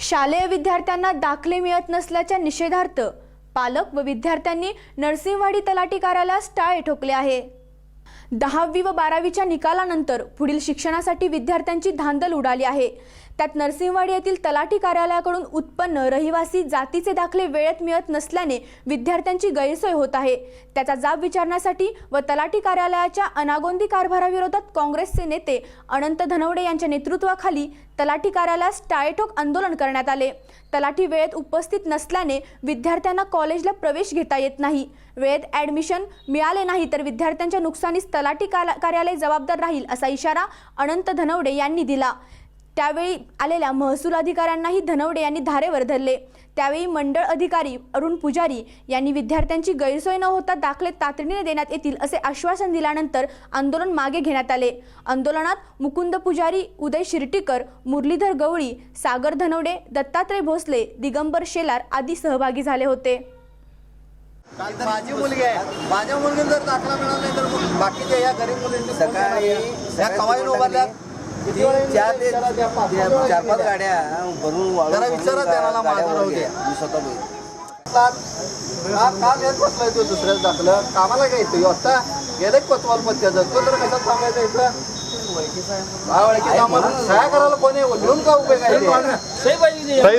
शालेय विद्यार्थ्यांना दाखले मिळत नसल्याच्या निषेधार्थ पालक व विद्यार्थ्यांनी नरसिंहवाडी तलाठी कार्यालयास टाळे ठोकले आहे. दहावी व बारावीच्या निकालानंतर पुढील शिक्षणासाठी विद्यार्थ्यांची धांदल उडाली आहे. त्यात नरसिंहवाडी येथील तलाठी कार्यालयाकडून उत्पन्न रहिवासी जातीचे दाखले वेळेत मिळत नसल्याने विद्यार्थ्यांची गैरसोय होत आहे. त्याचा जाब विचारण्यासाठी व तलाठी कार्यालयाच्या अनागोंदी कारभाराविरोधात काँग्रेसचे नेते अनंत धनवडे यांच्या नेतृत्वाखाली तलाठी कार्यालयास टाळेठोक आंदोलन करण्यात आले. तलाठी वेळेत उपस्थित नसल्याने विद्यार्थ्यांना कॉलेजला प्रवेश घेता येत नाही. वेळेत ॲडमिशन मिळाले नाही तर विद्यार्थ्यांच्या नुकसानीस तलाठी काला- कार्यालय जबाबदार राहील असा इशारा अनंत धनवडे यांनी दिला. त्यावेळी आलेल्या महसूल अधिकाऱ्यांनाही धनवडे यांनी धारेवर धरले त्यावेळी मंडळ अधिकारी अरुण पुजारी यांनी विद्यार्थ्यांची गैरसोय न होता दाखले तातडीने देण्यात येतील असे आश्वासन दिल्यानंतर आंदोलन मागे घेण्यात आले. आंदोलनात मुकुंद पुजारी उदय शिर्टीकर मुरलीधर गवळी सागर धनवडे दत्तात्रय भोसले दिगंबर शेलार आदी सहभागी झाले होते. माझी मुलगी आहे. माझ्या मुलगीला जर दाखला मिळाला नाही तर बाकीच्या या गरीब मुलींनी सकाळी या कवाईन उभारल्यात किती चार ते चार पाच गाड्या भरून वाळू जरा भरून विचारा त्यांना गाड्या माझं राहू वर द्या. गेल्या. मी स्वतः बघितलं. का का येत बसलाय तो दुसऱ्याच दाखलं. कामाला काय येतो आता गेलं कोतवाल पत्त्याचं. तो तर कशात थांबायचं इथं? हा सह्या करायला कोणी लिहून का उपयोग आहे?